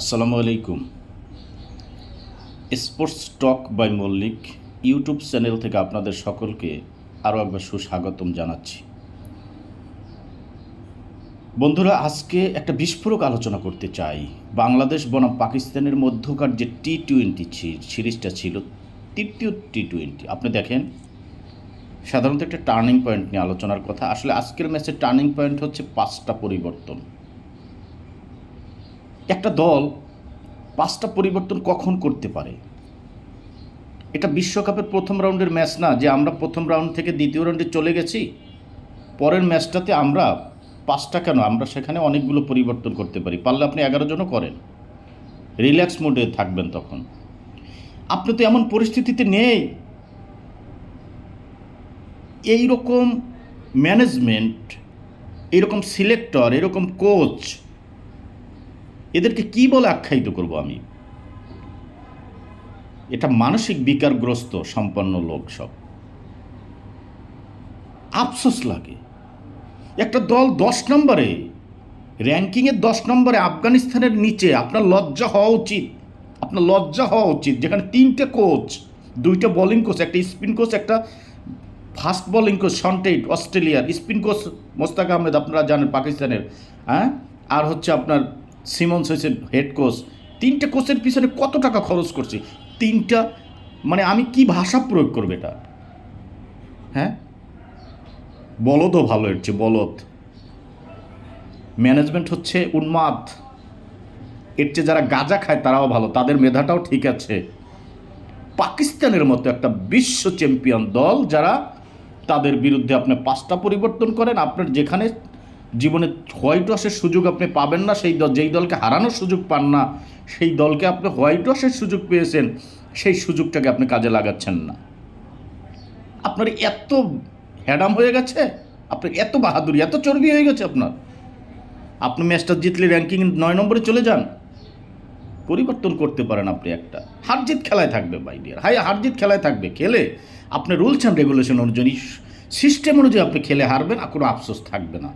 আসসালামু আলাইকুম। Sports talk by Mallick YouTube channel থেকে আপনাদের সকলকে আরও একবার সুস্বাগতম জানাচ্ছি। বন্ধুরা, আজকে একটা বিস্ফোরক আলোচনা করতে চাই। বাংলাদেশ বনাম পাকিস্তানের মধ্যকার যে টি টোয়েন্টি সিরিজটা ছিল, তৃতীয় টি টোয়েন্টি, আপনি দেখেন, সাধারণত একটা টার্নিং পয়েন্ট নিয়ে আলোচনার কথা। আসলে আজকের ম্যাচের টার্নিং পয়েন্ট হচ্ছে পাঁচটা পরিবর্তন। একটা দল পাঁচটা পরিবর্তন কখন করতে পারে? এটা বিশ্বকাপের প্রথম রাউন্ডের ম্যাচ না, যে আমরা প্রথম রাউন্ড থেকে দ্বিতীয় রাউন্ডে চলে গেছি, পরের ম্যাচটাতে আমরা পাঁচটা কেন? আমরা সেখানে অনেকগুলো পরিবর্তন করতে পারি। পারলে আপনি এগারো জনও করেন। রিল্যাক্স মোডে থাকবেন তখন। আপনি তো এমন পরিস্থিতিতে নেই। এই রকম ম্যানেজমেন্ট এরকম সিলেক্টর এরকম কোচ এদেরকে কি বলে আখ্যায়িত করব আমি? এটা মানসিক বিকারগ্রস্ত সম্পন্ন লোক সব। আফসোস লাগে। একটা দল দশ নম্বরে র্যাঙ্কিংয়ের দশ নম্বরে আফগানিস্তানের নিচে, আপনার লজ্জা হওয়া উচিত। আপনার লজ্জা হওয়া উচিত। যেখানে তিনটে কোচ, দুইটা বোলিং কোচ, একটা স্পিন কোচ, একটা fast bowling coach Shaun Tait অস্ট্রেলিয়ার। স্পিন কোচ মোস্তাক আহমেদ, আপনারা জানেন পাকিস্তানের হ্যাঁ? আর হচ্ছে আপনার সিমন্স হয়েছে হেড কোচ তিনটে কোচের পিছনে কত টাকা খরচ করছি? তিনটা মানে আমি কি ভাষা প্রয়োগ করব এটা? হ্যাঁ? বলদও ভালো চেয়ে, বলদ। ম্যানেজমেন্ট হচ্ছে উন্মাদ। এর চেয়ে যারা গাঁজা খায় তারাও ভালো, তাদের মেধাটাও ঠিক আছে। পাকিস্তানের মতো একটা বিশ্ব চ্যাম্পিয়ন দল যারা, তাদের বিরুদ্ধে আপনি পাঁচটা পরিবর্তন করেন, আপনার যেখানে জীবনে হোয়াইট ওয়াশের সুযোগ আপনি পাবেন না, সেই দল যেই দলকে হারানোর সুযোগ পান না, সেই দলকে আপনি হোয়াইট ওয়াশের সুযোগ পেয়েছেন, সেই সুযোগটাকে আপনি কাজে লাগাচ্ছেন না। আপনার এত হ্যাডাম হয়ে গেছে, আপনার এত বাহাদুরি, এত চর্বি হয়ে গেছে আপনার। আপনি ম্যাচটা জিতলে র্যাঙ্কিং নয় নম্বরে চলে যান। পরিবর্তন করতে পারেন আপনি একটা। হারজিত খেলায় থাকবে বাই ডিয়ার হাই হারজিত খেলায় থাকবে, খেলে। আপনি রুলস অ্যান্ড রেগুলেশন অনুযায়ী, সিস্টেম অনুযায়ী আপনি খেলে হারবেন, আর কোনো আফসোস থাকবে না।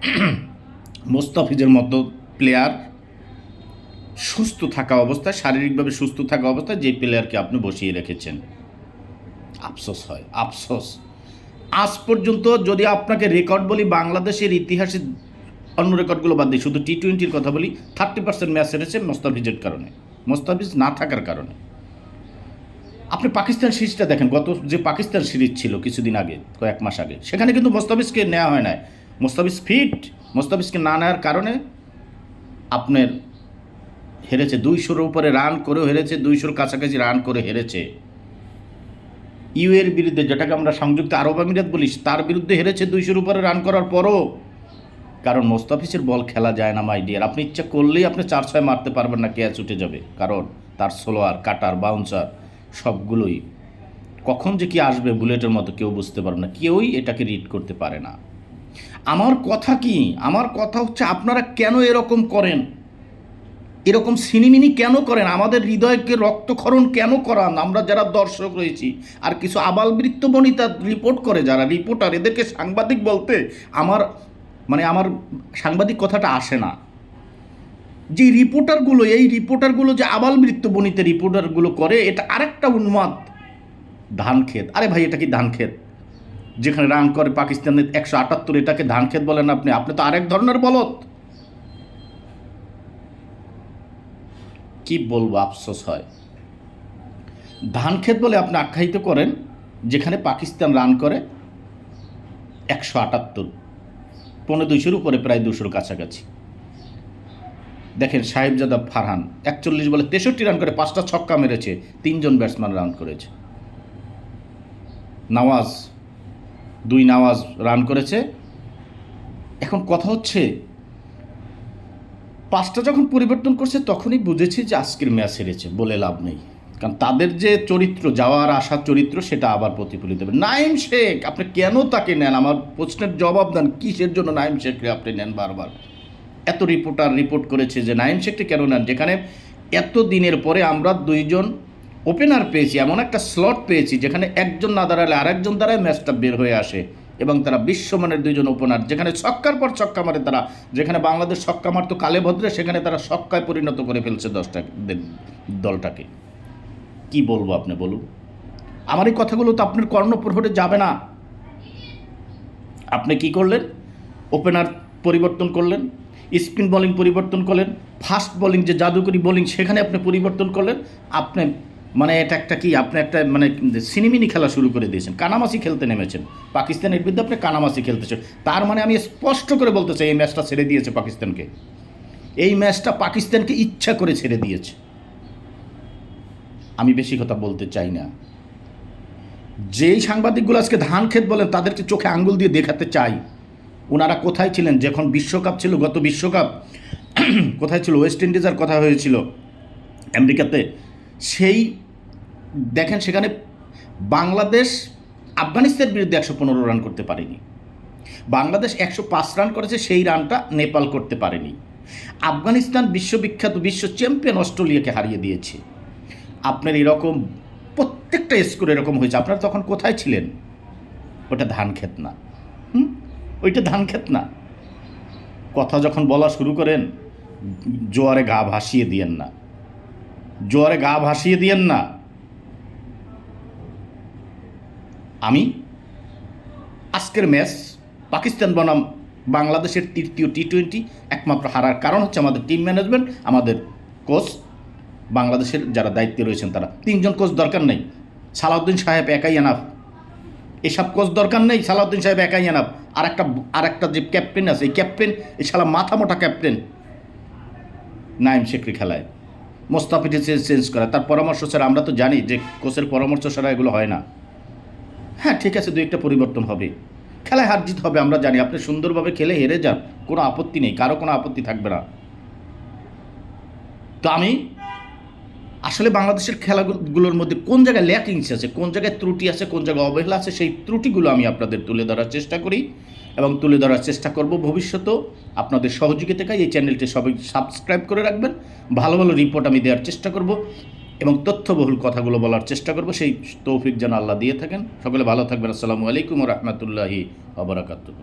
মোস্তাফিজের মতো প্লেয়ার সুস্থ থাকা অবস্থায়, শারীরিকভাবে সুস্থ থাকা অবস্থায় যে প্লেয়ারকে আপনি বসিয়ে রেখেছেন। আফসোস হয়, আফসোস। আজ পর্যন্ত যদি আপনাকে রেকর্ড বলি, বাংলাদেশের ইতিহাসে অন্য রেকর্ডগুলো বাদ দিই, শুধু টি টোয়েন্টির কথা বলি থার্টি পার্সেন্ট ম্যাচ হেরেছে মোস্তাফিজের কারণে, মোস্তাফিজ না থাকার কারণে। আপনি পাকিস্তান সিরিজটা দেখেন, গত যে পাকিস্তান সিরিজ ছিল কিছুদিন আগে, কয়েক মাস আগে, সেখানে কিন্তু মোস্তাফিজকে নেওয়া হয় না মোস্তাফিজ ফিট, মোস্তাফিজকে না নেওয়ার কারণে আপনার হেরেছে। দুইশোর উপরে রান করেও হেরেছে, দুইশোর কাছাকাছি রান করে হেরেছে। ইউ এর বিরুদ্ধে, যেটাকে আমরা সংযুক্ত আরব আমিরাত বলি, তার বিরুদ্ধে হেরেছে, দুইশোর উপরে রান করার পরও। কারণ মোস্তাফিজের বল খেলা যায় না, মাই ডিয়ার। আপনি ইচ্ছা করলেই আপনি চার ছয় মারতে পারবেন না, ক্যাচ উঠে যাবে। কারণ তার স্লোয়ার, কাটার, বাউন্সার সবগুলোই। কখন যে কি আসবে বুলেটের মতো কেউ বুঝতে পারবে না, কেউই এটাকে রিড করতে পারে না। আমার কথা কি? আমার কথা হচ্ছে আপনারা কেন এরকম করেন? এরকম সিনিমিনি কেন করেন? আমাদের হৃদয়কে রক্তক্ষরণ কেন করান? আমরা যারা দর্শক রয়েছি, আর কিছু আবাল বনিতা রিপোর্ট করে, যারা রিপোর্টার এদেরকে সাংবাদিক বলতে আমার মানে আমার সাংবাদিক কথাটা আসে না। যে রিপোর্টারগুলো এই রিপোর্টারগুলো যে আবাল বনিতে রিপোর্টারগুলো করে, এটা আরেকটা উন্মাদ ধান ক্ষেত আরে ভাই, এটা কি ধান ক্ষেত যেখানে রান করে পাকিস্তানের একশো আটাত্তর, এটাকে ধান ক্ষেত বলেন আপনি। আপনি তো আরেক ধরনের বলত কি বলব, আফসোস হয়। ধান ক্ষেত বলে আপনি আখ্যায়িত করেন, যেখানে পাকিস্তান রান করে একশো আটাত্তর পনেরো দুইশোর উপরে, প্রায় দুশোর কাছাকাছি। দেখেন, সাহেবজাদা ফারহান, একচল্লিশ বলে তেষট্টি রান করে, পাঁচটা ছক্কা মেরেছে, তিনজন ব্যাটসম্যান রান করেছে। নওয়াজ দুই নওয়াজ রান করেছে। এখন কথা হচ্ছে, পাঁচটা যখন পরিবর্তন করছে তখনই বুঝেছি যে আজকের ম্যাচ হেরেছে, বলে লাভ নেই। কারণ তাদের যে চরিত্র, যাওয়ার আসার চরিত্র, সেটা আবার প্রতিফলিত হবে। নাইম শেখ, আপনি কেন তাকে নেন? আমার প্রশ্নের জবাব দেন, কিসের জন্য নাইম শেখকে আপনি নেন বারবার? এত রিপোর্টার রিপোর্ট করেছে যে নাইম শেখকে কেন নেন? যেখানে এত দিনের পরে আমরা দুইজন ওপেনার পেয়েছি, এমন একটা স্লট পেয়েছি, যেখানে একজন না দাঁড়ালে আরেকজন দ্বারাই ম্যাচটা বের হয়ে আসে এবং তারা বিশ্বমানের দুইজন ওপেনার যেখানে ছক্কার পর ছক্কা মারে তারা, যেখানে বাংলাদেশ ছক্কা মারতো কালে ভদ্রে, সেখানে তারা ছক্কায় পরিণত করে ফেলছে দশটা দলটাকে। কি বলব আপনি বলুন? আমার এই কথাগুলো তো আপনার কর্ণপ্রহরে যাবে না। আপনি কি করলেন? ওপেনার পরিবর্তন করলেন স্পিন বোলিং পরিবর্তন করলেন ফাস্ট বোলিং যে জাদুকরি বোলিং সেখানে আপনি পরিবর্তন করলেন, আপনি মানে এটা একটা কি, আপনি একটা মানে সিনেমিনি খেলা শুরু করে দিয়েছেন কানামাসি খেলতে নেমেছেন। পাকিস্তানের বিরুদ্ধে আপনি কানামাসি খেলতেছেন। তার মানে আমি স্পষ্ট করে বলতে চাই, এই ম্যাচটা ছেড়ে দিয়েছে পাকিস্তানকে। এই ম্যাচটা পাকিস্তানকে ইচ্ছা করে ছেড়ে দিয়েছে। আমি বেশি কথা বলতে চাই না। যেই সাংবাদিকগুলো আজকে ধান ক্ষেত বলেন, তাদেরকে চোখে আঙ্গুল দিয়ে দেখাতে চাই। ওনারা কোথায় ছিলেন? যখন বিশ্বকাপ ছিল, গত বিশ্বকাপ, কোথায় ছিল? ওয়েস্ট ইন্ডিজের কথা হয়েছিল। আমেরিকাতে সেই, দেখেন সেখানে বাংলাদেশ, আফগানিস্তানের বিরুদ্ধে একশো পনেরো রান করতে পারেনি। বাংলাদেশ একশো পাঁচ রান করেছে, সেই রানটা নেপাল করতে পারেনি। আফগানিস্তান বিশ্ববিখ্যাত বিশ্ব চ্যাম্পিয়ন অস্ট্রেলিয়াকে হারিয়ে দিয়েছে। আপনার এরকম প্রত্যেকটা স্কোর এরকম হয়েছে। আপনারা তখন কোথায় ছিলেন? ওটা ধান ক্ষেত না। হুম? ওইটা ধান ক্ষেত না। কথা যখন বলা শুরু করেন, জোয়ারে গা ভাসিয়ে দিয়েন না। জোয়ারে গা ভাসিয়ে দিয়েন না। আমি আজকের ম্যাচ পাকিস্তান বনাম বাংলাদেশের তৃতীয় টি টোয়েন্টি একমাত্র হারার কারণ হচ্ছে আমাদের টিম ম্যানেজমেন্ট, আমাদের কোচ, বাংলাদেশের যারা দায়িত্বে রয়েছেন তারা। তিনজন কোচ দরকার নেই। সালাউদ্দিন সাহেব একাই এনাফ এসব কোচ দরকার নেই, সালাউদ্দিন সাহেব একাই এনাফ আর একটা আর একটা যে ক্যাপ্টেন আছে, এই ক্যাপ্টেন এই শালা মাথা মোটা ক্যাপ্টেন। নাইম শেখরি খেলায়। মোস্তাফিজ চেঞ্জ করা। তার পরামর্শ ছাড়া আমরা তো জানি যে কোচের পরামর্শ ছাড়া এগুলো হয় না। হ্যাঁ ঠিক আছে দু একটা পরিবর্তন হবে। খেলায় হার জিত হবে, আমরা জানি। আপনি সুন্দরভাবে খেলে হেরে যান, কোনো আপত্তি নেই, কারও কোনো আপত্তি থাকবে না। তো আমি, আসলে বাংলাদেশের খেলাগুলোর মধ্যে কোন জায়গায় ল্যাকিংস আছে, কোন জায়গায় ত্রুটি আছে, কোন জায়গায় অবহেলা আছে, সেই ত্রুটিগুলো আমি আপনাদের তুলে ধরার চেষ্টা করি। এবং তুলে ধরার চেষ্টা করব ভবিষ্যতেও। আপনাদের সহযোগিতায় এই চ্যানেলটি সবাই সাবস্ক্রাইব করে রাখবেন। ভালো ভালো রিপোর্ট আমি দেওয়ার চেষ্টা করব এবং তথ্যবহুল কথাগুলো বলার চেষ্টা করব। সেই তৌফিক যেন আল্লাহ দিয়ে থাকেন। সকলে ভালো থাকবেন। আসসালামু আলাইকুম রহমতুল্লাহি আবরাকাতুহ